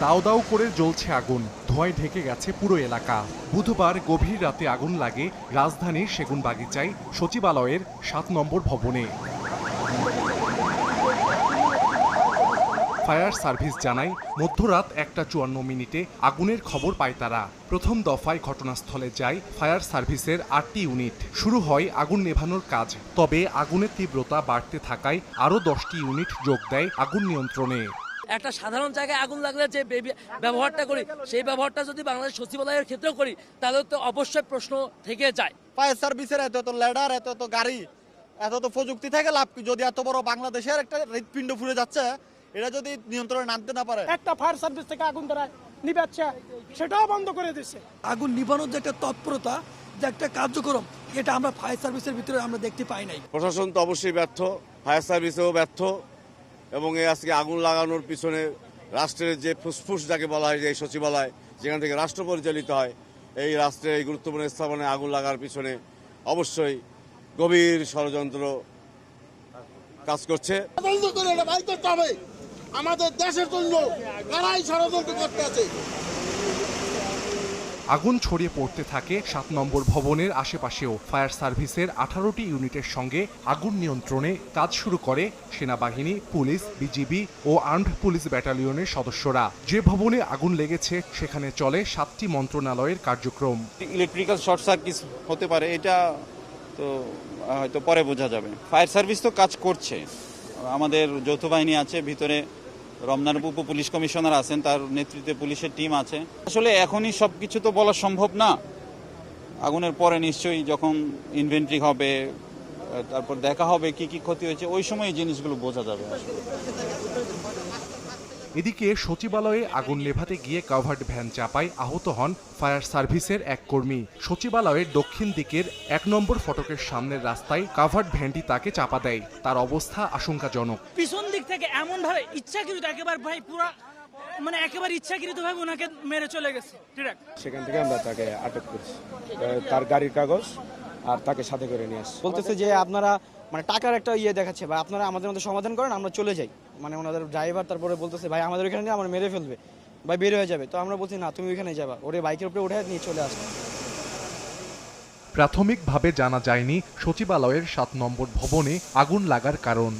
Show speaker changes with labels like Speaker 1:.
Speaker 1: দাও দাও করে জ্বলছে আগুন। ধোঁয়ায় ঢেকে গেছে পুরো এলাকা। বুধবার গভীর রাতে আগুন লাগে রাজধানীর সেগুন বাগিচায়, সচিবালয়ের সাত নম্বর ভবনে। ফায়ার সার্ভিস জানায়, মধ্যরাত একটা চুয়ান্ন মিনিটে আগুনের খবর পায় তারা। প্রথম দফায় ঘটনাস্থলে যায় ফায়ার সার্ভিসের আটটি ইউনিট। শুরু হয় আগুন নেভানোর কাজ। তবে আগুনের তীব্রতা বাড়তে থাকায় আরও দশটি ইউনিট যোগ দেয় আগুন নিয়ন্ত্রণে।
Speaker 2: একটা সাধারণ জায়গায় আগুন লাগলে যে বেবি- ব্যবহারটা করি সেই ব্যবহারটা যদি বাংলাদেশ সচিবালয়ের ক্ষেত্রেও করি তাহলে তো অবশ্যই প্রশ্ন থেকে যায়।
Speaker 3: ফায়ার সার্ভিসের এত এত ল্যাডার এত এত গাড়ি এত এত প্রযুক্তি থেকে লাভ কি? যদি এত বড় বাংলাদেশের একটা হৃৎপিণ্ড ফুলে যাচ্ছে এটা যদি নিয়ন্ত্রণে নামতে না পারে।
Speaker 4: একটা ফায়ার সার্ভিস থেকে আগুন দ্বারা নিবাচ্ছে সেটাও বন্ধ করে দিচ্ছে
Speaker 5: আগুন নিভানোর যে একটা তৎপরতা যে একটা কার্যক্রম এটা আমরা ফায়ার সার্ভিসের ভিতরে আমরা দেখতে পাই নাই।
Speaker 6: প্রশাসন তো অবশ্যই ব্যর্থ ফায়ার সার্ভিসেও ব্যর্থ। এবং এই আজকে আগুন লাগানোর পিছনে রাষ্ট্রের যে ফুসফুস যাকে বলা হয় যে এই সচিবালয়, যেখান থেকে রাষ্ট্র পরিচালিত হয়, এই রাষ্ট্রের এই গুরুত্বপূর্ণ স্থাপনে আগুন লাগার পিছনে অবশ্যই গভীর ষড়যন্ত্র কাজ করছে।
Speaker 7: আমাদের দেশের জন্য কারাই ষড়যন্ত্র করতে আছে।
Speaker 1: আগুন ছড়িয়ে পড়তে থাকে সাত নম্বর ভবনের আশেপাশেও। ফায়ার সার্ভিসের আঠারোটি ইউনিটের সঙ্গে আগুন নিয়ন্ত্রণে কাজ শুরু করে সেনাবাহিনী, পুলিশ, বিজিবি ও আর্মড পুলিশ ব্যাটালিয়নের সদস্যরা। যে ভবনে আগুন লেগেছে, সেখানে চলে সাতটি মন্ত্রণালয়ের কার্যক্রম।
Speaker 8: ইলেকট্রিক্যাল শর্ট সার্কিট হতে পারে, এটা তো হয়তো পরে বোঝা যাবে। ফায়ার সার্ভিস তো কাজ করছে। আমাদের যৌথ বাহিনী আছে, ভিতরে রমনার উপ পুলিশ কমিশনার আছেন, তার নেতৃত্বে পুলিশের টিম আছে। আসলে এখনই সব কিছু তো বলা সম্ভব না। আগুনের পরে নিশ্চয়ই যখন ইনভেন্ট্রি হবে, তারপর দেখা হবে কি কি ক্ষতি হয়েছে, ওই সময় এই জিনিসগুলো বোঝা যাবে।
Speaker 1: এদিকে সচিবালয়ে আগুন নেভাতে গিয়ে কাভার্ড ভ্যান চাপায় আহত হন ফায়ার সার্ভিসের এক কর্মী। সচিবালয়ের দক্ষিণ দিকের এক নম্বর ফটকের সামনের রাস্তায় কাভার্ড ভ্যানটি তাকে চাপা দেয়। তার অবস্থা আশঙ্কাজনক।
Speaker 4: পিছন দিক থেকে এমন ভাবে ইচ্ছাকৃত একেবারে ভাই পুরা মানে একেবারে ইচ্ছাকৃত ভাবে ওনাকে মেরে চলে গেছে।
Speaker 9: সেখান থেকে আমরা তাকে আটক করেছি। তার গাড়ির কাগজ আর তাকে সাথে করে নিয়ে আসছে।
Speaker 10: বলতেছে যে আপনারা মানে টাকার একটা ইয়ে দেখাচ্ছে বা আপনারা আমাদের মধ্যে সমাধান করেন আমরা চলে যাই। মানে ওনাদের ড্রাইভার তারপরে বলতেছে ভাই আমাদের ওখানে নিয়ে আমার মেরে ফেলবে। ভাই বের হয়ে যাবে। তো আমরা বলছি না তুমি ওইখানে যাবা। ওরে বাইকের উপরে উঠে নিয়ে চলে আসবে
Speaker 1: প্রাথমিকভাবে জানা যায়নি সচিবালয়ের সাত নম্বর ভবনে আগুন লাগার কারণ।